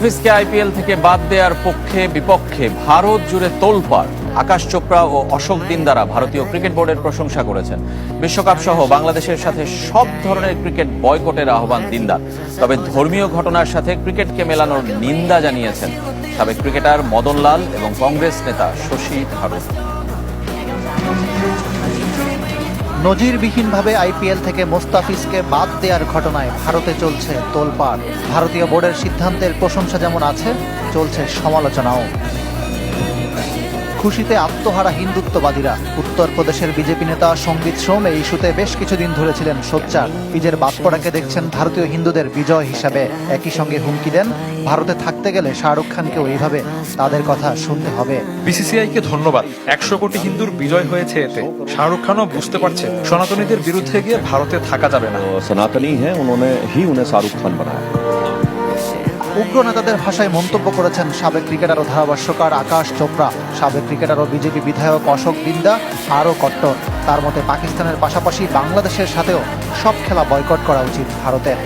হাফিজকে IPL থেকে বাদ দেওয়ার পক্ষে বিপক্ষে ভারত জুড়ে তোলপাড়। আকাশ চোপড়া ও অশোক দিনদারা ভারতীয় ক্রিকেট বোর্ডের প্রশংসা করেছেন। বিশ্বকাপ সহ বাংলাদেশের সাথে সব ধরনের ক্রিকেট বয়কটের আহ্বান দিনদার। তবে ধর্মীয় ঘটনার সাথে ক্রিকেটকে মেলানোর নিন্দা জানিয়েছেন সাবেক ক্রিকেটার মদন লাল এবং কংগ্রেস নেতা শশী থারুর। নজিরবিহীনভাবে আইপিএল থেকে মোস্তাফিজকে বাদ দেওয়ার ঘটনায় ভারতে চলছে তোলপাড়। ভারতীয় বোর্ডের সিদ্ধান্তের প্রশংসা যেমন আছে, চলছে সমালোচনাও। খুশিতে আত্মহারা হিন্দুত্ববাদীরা। উত্তরপ্রদেশের বিজেপি নেতা সংগীত সোম এই ইস্যুতে বেশ কিছুদিন ধরে ছিলেন সোচ্চার। নিজের বাদপড়াকে দেখছেন ভারতীয় হিন্দুদের বিজয় হিসাবে। একই সঙ্গে হুমকি দেন ভারতে থাকতে গেলে শাহরুখ খানকেও এইভাবে তাদের কথা শুনতে হবে। বিসিসিআই কে ধন্যবাদ। একশো কোটি হিন্দুর বিজয় হয়েছে এতে। শাহরুখ খানও বুঝতে পারছে সনাতনীদের বিরুদ্ধে গিয়ে ভারতে থাকা যাবে না। সনাতনী হ্যাঁ উনি শাহরুখ খান বানায়। উগ্র নেতাদের ভাষায় মন্তব্য করেছেন সাবেক ক্রিকেটার ও ধারাভাষ্যকার আকাশ চোপড়া। সাবেক ক্রিকেটার ও বিজেপি বিধায়ক অশোক বিন্দা, আরও কট্টর। তার মতে পাকিস্তানের পাশাপাশি বাংলাদেশের সাথেও সব খেলা বয়কট করা উচিত ভারতের।